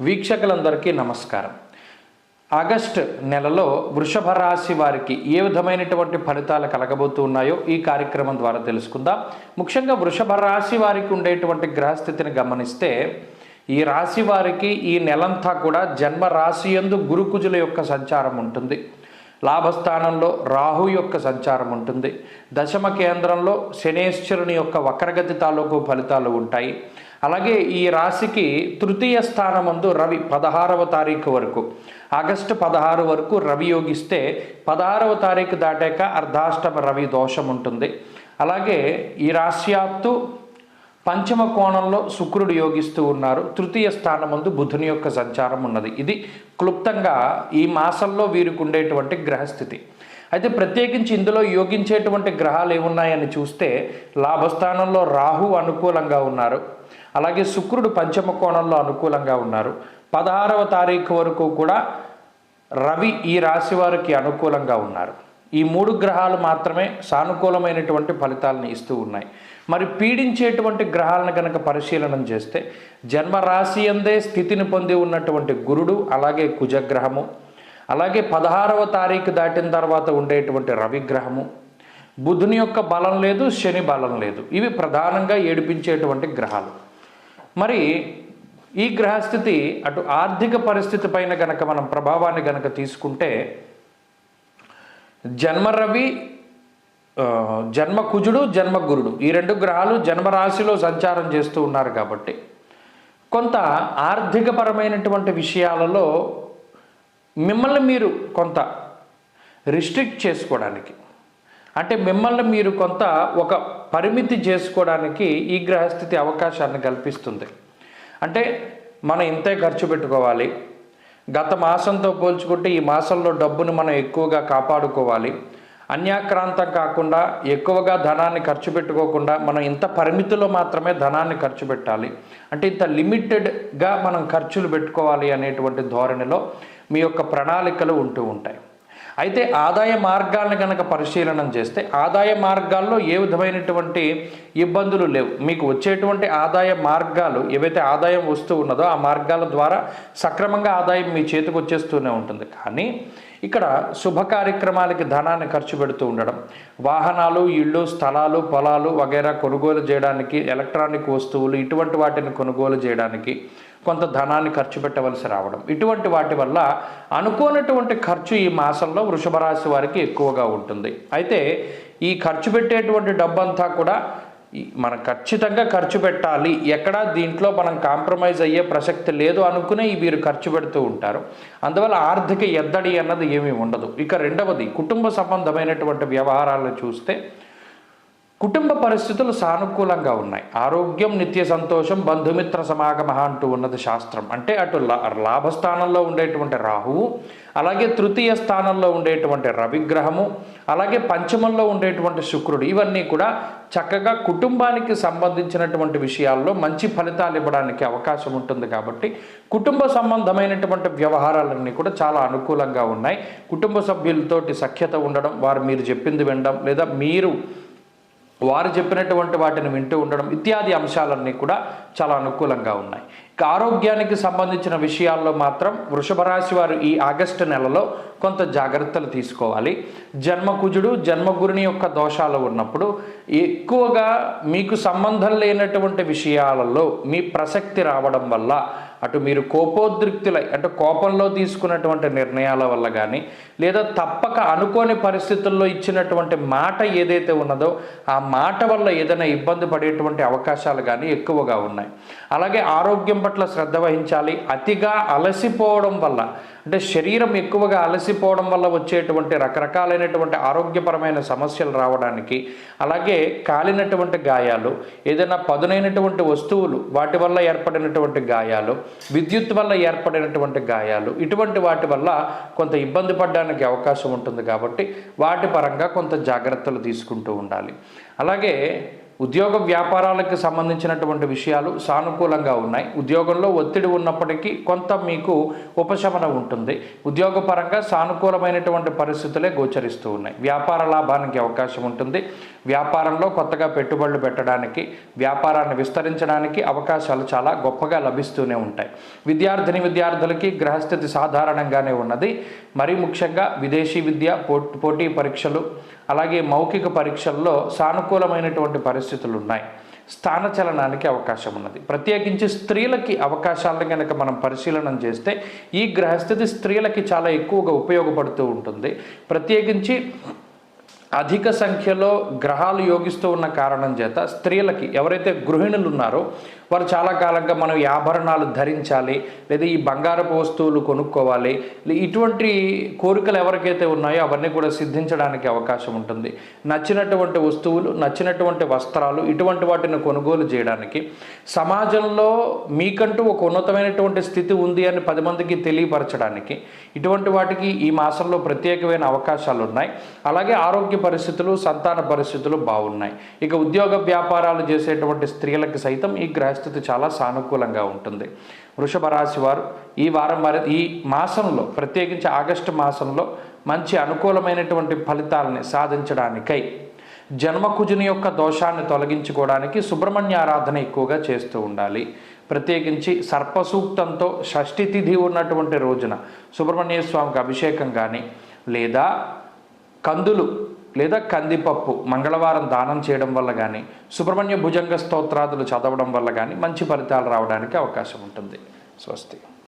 వీక్షకులందరికీ నమస్కారం. ఆగస్ట్ నెలలో వృషభ రాశి వారికి ఏ విధమైనటువంటి ఫలితాలు కలగబోతూ ఉన్నాయో ఈ కార్యక్రమం ద్వారా తెలుసుకుందాం. ముఖ్యంగా వృషభ రాశి వారికి ఉండేటువంటి గ్రహస్థితిని గమనిస్తే ఈ రాశి వారికి ఈ నెలంతా కూడా జన్మ రాశి యందు గురుకుజుల యొక్క సంచారం ఉంటుంది. లాభస్థానంలో రాహు యొక్క సంచారం ఉంటుంది. దశమ కేంద్రంలో శనేశ్వరుని యొక్క వక్రగతి తాలూకు ఫలితాలు ఉంటాయి. అలాగే ఈ రాశికి తృతీయ స్థానమందు రవి పదహారవ తారీఖు వరకు. ఆగస్టు పదహారు వరకు రవి యోగిస్తే పదహారవ తారీఖు దాటాక అర్ధాష్టమ రవి దోషం ఉంటుంది. అలాగే ఈ రాశ్యాత్తు పంచమ కోణంలో శుక్రుడు యోగిస్తూ ఉన్నారు. తృతీయ స్థానమందు బుధుని యొక్క సంచారం ఉన్నది. ఇది క్లుప్తంగా ఈ మాసంలో వీరికి ఉండేటువంటి గ్రహస్థితి. అయితే ప్రత్యేకించి ఇందులో యోగించేటువంటి గ్రహాలు ఏమున్నాయని చూస్తే లాభస్థానంలో రాహు అనుకూలంగా ఉన్నారు. అలాగే శుక్రుడు పంచమ కోణంలో అనుకూలంగా ఉన్నారు. పదహారవ తారీఖు వరకు కూడా రవి ఈ రాశి వారికి అనుకూలంగా ఉన్నారు. ఈ మూడు గ్రహాలు మాత్రమే సానుకూలమైనటువంటి ఫలితాలను ఇస్తూ ఉన్నాయి. మరి పీడించేటువంటి గ్రహాలను కనుక పరిశీలనం చేస్తే జన్మరాశి అందే స్థితిని పొంది ఉన్నటువంటి గురుడు అలాగే కుజగ్రహము అలాగే పదహారవ తారీఖు దాటిన తర్వాత ఉండేటువంటి రవిగ్రహము. బుధుని యొక్క బలం లేదు శని బలం లేదు. ఇవి ప్రధానంగా ఏడిపించేటువంటి గ్రహాలు. మరి ఈ గ్రహస్థితి అటు ఆర్థిక పరిస్థితి పైన గనక మనం ప్రభావాన్ని గనక తీసుకుంటే జన్మరవి జన్మ కుజుడు జన్మ గురుడు ఈ రెండు గ్రహాలు జన్మరాశిలో సంచారం చేస్తూ ఉన్నారు కాబట్టి కొంత ఆర్థికపరమైనటువంటి విషయాలలో మిమ్మల్ని మీరు కొంత రిస్ట్రిక్ట్ చేసుకోవడానికి అంటే మిమ్మల్ని మీరు కొంత ఒక పరిమితి చేసుకోవడానికి ఈ గ్రహస్థితి అవకాశాన్ని కల్పిస్తుంది. అంటే మనం ఇంతే ఖర్చు పెట్టుకోవాలి. గత మాసంతో పోల్చుకుంటే ఈ మాసంలో డబ్బును మనం ఎక్కువగా కాపాడుకోవాలి. అన్యాక్రాంతం కాకుండా ఎక్కువగా ధనాన్ని ఖర్చు పెట్టుకోకుండా మనం ఇంత పరిమితిలో మాత్రమే ధనాన్ని ఖర్చు పెట్టాలి. అంటే ఇంత లిమిటెడ్గా మనం ఖర్చులు పెట్టుకోవాలి అనేటువంటి ధోరణిలో మీ యొక్క ప్రణాళికలు ఉంటూ ఉంటాయి. అయితే ఆదాయ మార్గాలను కనుక పరిశీలనం చేస్తే ఆదాయ మార్గాల్లో ఏ విధమైనటువంటి ఇబ్బందులు లేవు. మీకు వచ్చేటువంటి ఆదాయ మార్గాలు ఏవైతే ఆదాయం వస్తూ ఉన్నదో ఆ మార్గాల ద్వారా సక్రమంగా ఆదాయం మీ చేతికి వచ్చేస్తూనే ఉంటుంది. కానీ ఇక్కడ శుభ కార్యక్రమాలకి ధనాన్ని ఖర్చు పెడుతూ ఉండడం వాహనాలు ఇళ్ళు స్థలాలు పొలాలు వగైరా కొనుగోలు చేయడానికి ఎలక్ట్రానిక్ వస్తువులు ఇటువంటి వాటిని కొనుగోలు చేయడానికి కొంత ధనాన్ని ఖర్చు పెట్టవలసి రావడం. ఇటువంటి వాటి వల్ల అనుకోనటువంటి ఖర్చు ఈ మాసంలో వృషభ రాశి వారికి ఎక్కువగా ఉంటుంది. అయితే ఈ ఖర్చు పెట్టేటువంటి డబ్బంతా కూడా మనం ఖచ్చితంగా ఖర్చు పెట్టాలి. ఎక్కడా దీంట్లో మనం కాంప్రమైజ్ అయ్యే ప్రసక్తి లేదు అనుకునే వీరు ఖర్చు పెడుతూ ఉంటారు. అందువల్ల ఆర్థిక ఎద్దడి అన్నది ఏమీ ఉండదు. ఇక రెండవది కుటుంబ సంబంధమైనటువంటి వ్యవహారాలను చూస్తే కుటుంబ పరిస్థితులు సానుకూలంగా ఉన్నాయి. ఆరోగ్యం నిత్య సంతోషం బంధుమిత్ర సమాగమ అంటూ ఉన్నది శాస్త్రం. అంటే అటు లా- లాభస్థానంలో ఉండేటువంటి రాహువు అలాగే తృతీయ స్థానంలో ఉండేటువంటి రవిగ్రహము అలాగే పంచమంలో ఉండేటువంటి శుక్రుడు. ఇవన్నీ కూడా చక్కగా కుటుంబానికి సంబంధించినటువంటి విషయాల్లో మంచి ఫలితాలు ఇవ్వడానికి అవకాశం ఉంటుంది కాబట్టి కుటుంబ సంబంధమైనటువంటి వ్యవహారాలన్నీ కూడా చాలా అనుకూలంగా ఉన్నాయి. కుటుంబ సభ్యులతోటి సఖ్యత ఉండడం వారు మీరు చెప్పింది వినడం లేదా మీరు వారు చెప్పినటువంటి వాటిని వింటూ ఉండడం ఇత్యాది అంశాలన్నీ కూడా చాలా అనుకూలంగా ఉన్నాయి. ఇక ఆరోగ్యానికి సంబంధించిన విషయాల్లో మాత్రం వృషభ రాశి వారు ఈ ఆగస్టు నెలలో కొంత జాగ్రత్తలు తీసుకోవాలి. జన్మకుజుడు జన్మగురుని యొక్క దోషాలు ఉన్నప్పుడు ఎక్కువగా మీకు సంబంధం లేనటువంటి విషయాలలో మీ ప్రసక్తి రావడం వల్ల అటు మీరు కోపోద్రిక్తులై అంటే కోపంలో తీసుకున్నటువంటి నిర్ణయాల వల్ల కానీ లేదా తప్పక అనుకోని పరిస్థితుల్లో ఇచ్చినటువంటి మాట ఏదైతే ఉన్నదో ఆ మాట వల్ల ఏదైనా ఇబ్బంది పడేటువంటి అవకాశాలు కానీ ఎక్కువగా ఉన్నాయి. అలాగే ఆరోగ్యం పట్ల శ్రద్ధ వహించాలి. అతిగా అలసిపోవడం వల్ల అంటే శరీరం ఎక్కువగా అలసిపోవడం వల్ల వచ్చేటువంటి రకరకాలైనటువంటి ఆరోగ్యపరమైన సమస్యలు రావడానికి అలాగే కాలినటువంటి గాయాలు ఏదైనా పదునైనటువంటి వస్తువులు వాటి వల్ల ఏర్పడినటువంటి గాయాలు విద్యుత్ వల్ల ఏర్పడినటువంటి గాయాలు ఇటువంటి వాటి వల్ల కొంత ఇబ్బంది పడడానికి అవకాశం ఉంటుంది కాబట్టి వాటి పరంగా కొంత జాగ్రత్తలు తీసుకుంటూ ఉండాలి. అలాగే ఉద్యోగ వ్యాపారాలకు సంబంధించినటువంటి విషయాలు సానుకూలంగా ఉన్నాయి. ఉద్యోగంలో ఒత్తిడి ఉన్నప్పటికీ కొంత మీకు ఉపశమనం ఉంటుంది. ఉద్యోగపరంగా సానుకూలమైనటువంటి పరిస్థితులే గోచరిస్తూ ఉన్నాయి. వ్యాపార లాభానికి అవకాశం ఉంటుంది. వ్యాపారంలో కొత్తగా పెట్టుబడులు పెట్టడానికి వ్యాపారాన్ని విస్తరించడానికి అవకాశాలు చాలా గొప్పగా లభిస్తూనే ఉంటాయి. విద్యార్థిని విద్యార్థులకి గ్రహస్థితి సాధారణంగానే ఉన్నది. మరీ ముఖ్యంగా విదేశీ విద్య పో- పోటీ పరీక్షలు అలాగే మౌఖిక పరీక్షల్లో సానుకూలమైనటువంటి పరిస్థితులు ఉన్నాయి. స్థానచలనానికి అవకాశం ఉన్నది. ప్రత్యేకించి స్త్రీలకి అవకాశాలను కనుక మనం పరిశీలనం చేస్తే ఈ గ్రహస్థితి స్త్రీలకి చాలా ఎక్కువగా ఉపయోగపడుతూ ఉంటుంది. ప్రత్యేకించి అధిక సంఖ్యలో గ్రహాలు యోగిస్తూ ఉన్న కారణం చేత స్త్రీలకి ఎవరైతే గృహిణులు ఉన్నారో వారు చాలా కాలంగా మనం ఈ ఆభరణాలు ధరించాలి లేదా ఈ బంగారపు వస్తువులు కొనుక్కోవాలి. ఇటువంటి కోరికలు ఎవరికైతే ఉన్నాయో అవన్నీ కూడా సిద్ధించడానికి అవకాశం ఉంటుంది. నచ్చినటువంటి వస్తువులు నచ్చినటువంటి వస్త్రాలు ఇటువంటి వాటిని కొనుగోలు చేయడానికి సమాజంలో మీకంటూ ఒక ఉన్నతమైనటువంటి స్థితి ఉంది అని పది మందికి తెలియపరచడానికి ఇటువంటి వాటికి ఈ మాసంలో ప్రత్యేకమైన అవకాశాలు ఉన్నాయి. అలాగే ఆరోగ్య పరిస్థితులు సంతాన పరిస్థితులు బాగున్నాయి. ఇక ఉద్యోగ వ్యాపారాలు చేసేటువంటి స్త్రీలకు సైతం ఈ పరిస్థితి చాలా సానుకూలంగా ఉంటుంది. వృషభ రాశి వారు ఈ వారం వారి ఈ మాసంలో ప్రత్యేకించి ఆగస్టు మాసంలో మంచి అనుకూలమైనటువంటి ఫలితాలని సాధించడానికై జన్మకుజుని యొక్క దోషాన్ని తొలగించుకోవడానికి సుబ్రహ్మణ్య ఆరాధన ఎక్కువగా చేస్తూ ఉండాలి. ప్రత్యేకించి సర్పసూక్తంతో షష్ఠి తిథి ఉన్నటువంటి రోజున సుబ్రహ్మణ్య స్వామికి అభిషేకం కానీ లేదా కందులు లేదా కందిపప్పు మంగళవారం దానం చేయడం వల్ల కానీ సుబ్రహ్మణ్య భుజంగ స్తోత్రాదులు చదవడం వల్ల కానీ మంచి ఫలితాలు రావడానికి అవకాశం ఉంటుంది. స్వస్తి.